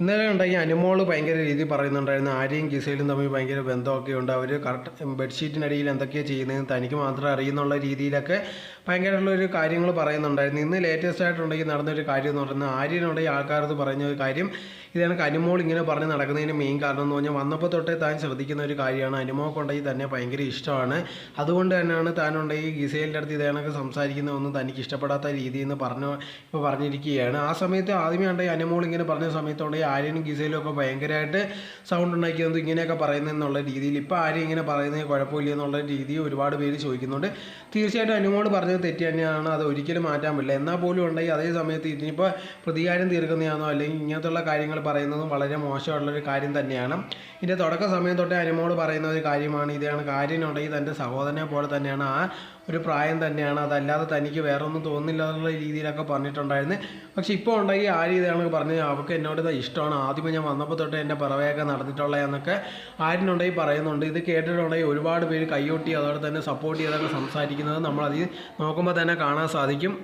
ഇന്നലെ ഉണ്ടായി അനുമോൾ ഭയങ്കര രീതിയിൽ പറയുന്നുണ്ടായിരുന്നു. ആര്യയും ഗിസയിലും തമ്മിൽ ഭയങ്കര ബന്ധമൊക്കെ ഉണ്ട്. അവർ കറക്റ്റ് ബെഡ്ഷീറ്റിനടിയിൽ എന്തൊക്കെയാണ് ചെയ്യുന്നത് തനിക്ക് മാത്രം അറിയുന്നുള്ള രീതിയിലൊക്കെ ഭയങ്കരമായിട്ടുള്ളൊരു കാര്യങ്ങൾ പറയുന്നുണ്ടായിരുന്നു. ഇന്ന് ലേറ്റസ്റ്റ് ആയിട്ടുണ്ടെങ്കിൽ നടന്നൊരു കാര്യം എന്ന് പറയുന്നത് ആര്യനുണ്ടെങ്കിൽ ആൾക്കാരത് പറഞ്ഞ ഒരു കാര്യം. ഇതാണ് അനുമോൾ ഇങ്ങനെ പറഞ്ഞ് നടക്കുന്നതിന് മെയിൻ കാരണം എന്ന് പറഞ്ഞാൽ വന്നപ്പോൾ തൊട്ടേ താൻ ശ്രദ്ധിക്കുന്ന ഒരു കാര്യമാണ്. അനുമോക്കുണ്ടെങ്കിൽ തന്നെ ഭയങ്കര ഇഷ്ടമാണ്. അതുകൊണ്ട് തന്നെയാണ് താനുണ്ടെങ്കിൽ ഗിസേലിന്റെ അടുത്ത് ഇതേണൊക്കെ സംസാരിക്കുന്നതൊന്നും തനിക്ക് ഇഷ്ടപ്പെടാത്ത രീതിയിൽ നിന്ന് പറഞ്ഞു ഇപ്പോൾ പറഞ്ഞിരിക്കുകയാണ്. ആ സമയത്ത് ആദ്യമേ ഉണ്ടെങ്കിൽ അനുമോൾ ഇങ്ങനെ പറഞ്ഞ സമയത്തുണ്ടെങ്കിൽ ആര്യനും ഗീസയിലും ഒക്കെ ഭയങ്കരമായിട്ട് സൗണ്ട് ഉണ്ടാക്കിയത് ഇങ്ങനെയൊക്കെ പറയുന്നതെന്നുള്ള രീതിയിൽ. ഇപ്പോൾ ആര്യം ഇങ്ങനെ പറയുന്നത് കുഴപ്പമില്ല എന്നുള്ള രീതി ഒരുപാട് പേര് ചോദിക്കുന്നുണ്ട്. തീർച്ചയായിട്ടും അനുമോട് പറഞ്ഞത് തെറ്റ് തന്നെയാണ്. അത് ഒരിക്കലും മാറ്റാൻ പറ്റില്ല. എന്നാൽ പോലും ഉണ്ടെങ്കിൽ അതേ സമയത്ത് ഇതിനിപ്പോൾ പ്രതികാരം തീർക്കുന്നതാണോ അല്ലെങ്കിൽ ഇങ്ങനത്തുള്ള കാര്യങ്ങൾ പറയുന്നതും വളരെ മോശമുള്ളൊരു കാര്യം തന്നെയാണ്. ഇതിന്റെ തുടക്ക സമയം തൊട്ടേ അനുമോട് പറയുന്ന ഒരു കാര്യമാണ്. ഇതാണ് കാര്യമുണ്ടെങ്കിൽ തന്റെ സഹോദരനെ പോലെ തന്നെയാണ്. ആ ഒരു പ്രായം തന്നെയാണ്. അതല്ലാതെ തനിക്ക് വേറൊന്നും തോന്നുന്നില്ല എന്നുള്ള രീതിയിലൊക്കെ പറഞ്ഞിട്ടുണ്ടായിരുന്നു. പക്ഷെ ഇപ്പോൾ ഉണ്ടെങ്കിൽ ആ ഇതാണ് പറഞ്ഞത് അവൾക്ക് എന്നോട് ഇത് ഇഷ്ടമാണ്. ആദ്യമേ ഞാൻ വന്നപ്പോൾ തൊട്ട് എന്റെ പിറവേയൊക്കെ നടന്നിട്ടുള്ള എന്നൊക്കെ ആരിനുണ്ടെങ്കിൽ പറയുന്നുണ്ട്. ഇത് കേട്ടിട്ടുണ്ടെങ്കിൽ ഒരുപാട് പേര് കൈയൊട്ടി അതോടെ തന്നെ സപ്പോർട്ട് ചെയ്തൊക്കെ സംസാരിക്കുന്നത് നമ്മളതിൽ നോക്കുമ്പോൾ തന്നെ കാണാൻ സാധിക്കും.